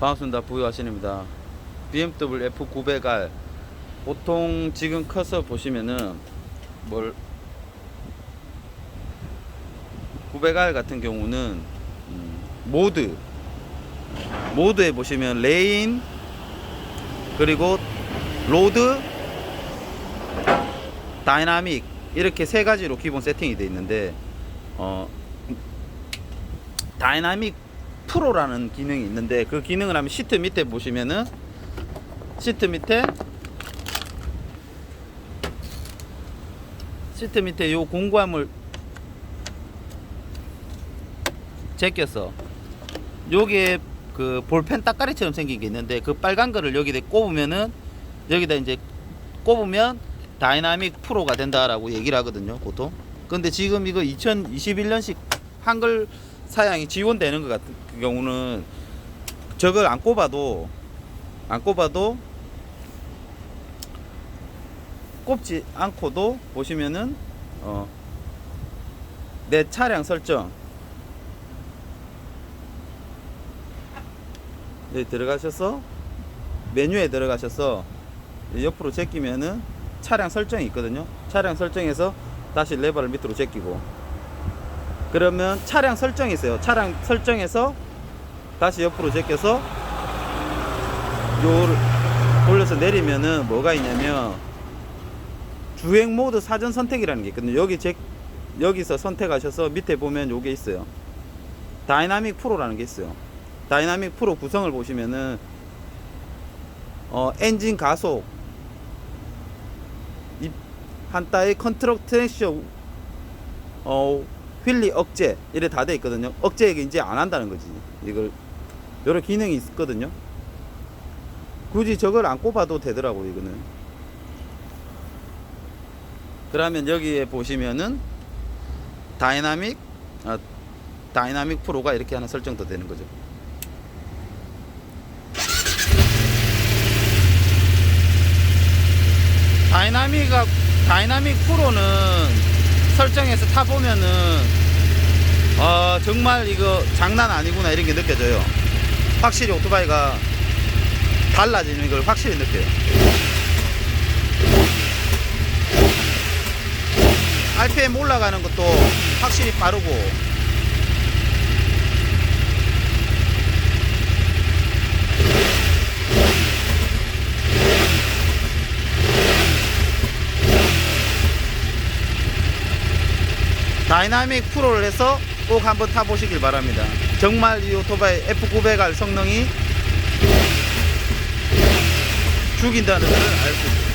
반갑습니다. 부유하신입니다. BMW F900R 보통 지금 커서 보시면은 뭘 900R 같은 경우는 음, 모드 모드에 보시면 레인 그리고 로드 다이나믹 이렇게 세 가지로 기본 세팅이 되어 있는데 어 다이나믹 프로라는 기능이 있는데 그 기능을 하면 시트 밑에 보시면은 시트 밑에 시트 밑에 요 공구함을 제껴서 요게 그 볼펜 따까리처럼 생긴 게 있는데 그 빨간 거를 여기다 꼽으면은 여기다 이제 꼽으면 다이나믹 프로가 된다라고 얘기를 하거든요 보통. 근데 지금 이거 2021년식 한글 사양이 지원되는 것 같은 경우는 저걸 안 꼽아도 안 꼽아도 꼽지 않고도 보시면은 어, 내 차량 설정. 여기 들어가셔서 메뉴에 들어가셔서 옆으로 제끼면은 차량 설정이 있거든요. 차량 설정에서 다시 레버를 밑으로 제끼고 그러면 차량 설정이 있어요. 차량 설정에서 다시 옆으로 제껴서 요를 돌려서 내리면은 뭐가 있냐면 주행 모드 사전 선택이라는 게 있거든요. 여기 제 여기서 선택하셔서 밑에 보면 요게 있어요. 다이나믹 프로라는 게 있어요. 다이나믹 프로 구성을 보시면은 어, 엔진 가속 이 한따의 컨트롤 트랙션 어, 휠리 억제 이래 다 돼 있거든요. 억제 이제 안 한다는 거지. 이걸 여러 기능이 있거든요. 굳이 저걸 안 꼽아도 되더라고 이거는. 그러면 여기에 보시면은 다이나믹 아, 다이나믹 프로가 이렇게 하나 설정도 되는 거죠. 다이나믹가 다이나믹 프로는 설정해서 타 보면은 어 정말 이거 장난 아니구나 이런 게 느껴져요. 확실히 오토바이가 달라지는 걸 확실히 느껴요. RPM 올라가는 것도 확실히 빠르고 다이나믹 프로를 해서 꼭 한번 타보시길 바랍니다. 정말 이 오토바이 F900R 성능이 죽인다는 것을 알수 있습니다.